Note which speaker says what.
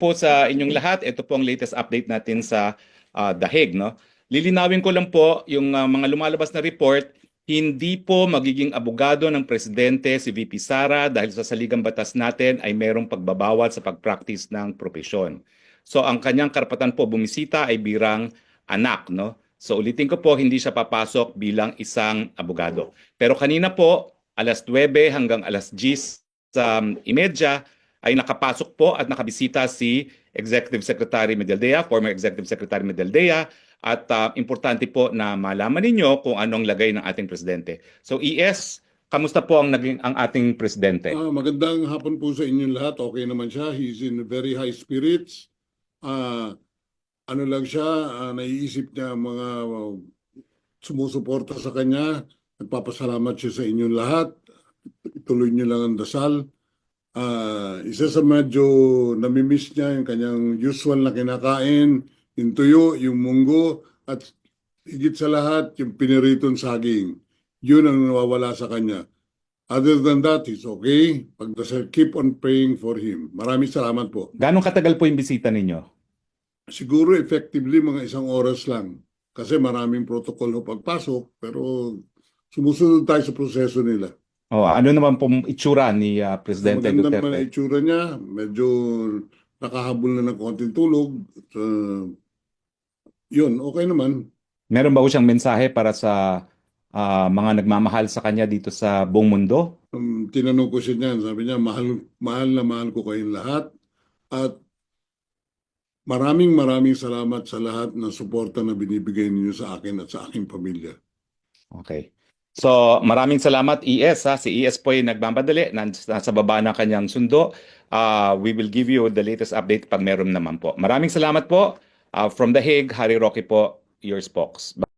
Speaker 1: po sa inyong lahat. Ito po ang latest update natin sa ah, The Hague, no? Lilinawin ko lang po yung ah, mga lumalabas na report, hindi po magiging abogado ng presidente si VP Sara dahil sa saligang batas natin ay merong pagbabawal sa pag-practice ng propesyon. So ang kanyang karapatan po bumisita ay birang anak, no? So ulitin ko po, hindi siya papasok bilang isang abogado. Pero kanina po, alas 9 hanggang alas 10 sa um, imedya, ay nakapasok po at nakabisita si Executive Secretary Medaldea, former Executive Secretary Medaldea, at ah, importante po na malaman ninyo kung anong lagay ng ating presidente. So ES, kamusta po ang naging ang ating presidente?
Speaker 2: Ah, magandang hapon po sa inyong lahat. Okay naman siya. He's in very high spirits. Ah, ano lang siya, ah, naiisip niya mga uh, sumusuporta sa kanya. Nagpapasalamat siya sa inyong lahat. Ituloy niyo lang ang dasal. Ah, isa sa medyo namimiss niya yung kanyang usual na kinakain, yung tuyo, yung munggo, at higit sa lahat, yung piniritong saging. Yun ang nawawala sa kanya. Other than that, he's okay. Pagdasal, keep on praying for him. Maraming salamat po.
Speaker 1: Ganong katagal po yung bisita ninyo?
Speaker 2: Siguro effectively mga isang oras lang. Kasi maraming protocol ho pagpasok, pero sumusunod tayo sa proseso nila.
Speaker 1: Oh, ano naman po itsura ni ah, Presidente
Speaker 2: Maganda naman ang
Speaker 1: Duterte?
Speaker 2: itsura niya. Medyo nakahabol na ng konting tulog. Uh, yun, okay naman.
Speaker 1: Meron ba ho siyang mensahe para sa ah, mga nagmamahal sa kanya dito sa buong mundo?
Speaker 2: Um, tinanong ko siya niyan, sabi niya, mahal, mahal na mahal ko kayong lahat. At maraming maraming salamat sa lahat ng suporta na binibigay ninyo sa akin at sa aking pamilya.
Speaker 1: Okay. So, maraming salamat ES ha. Si ES po ay nagmamadali, Nas- nasa baba ng kanyang sundo. Ah, we will give you the latest update pag meron naman po. Maraming salamat po. Ah, from The Hague, Harry Roque po, your spokes.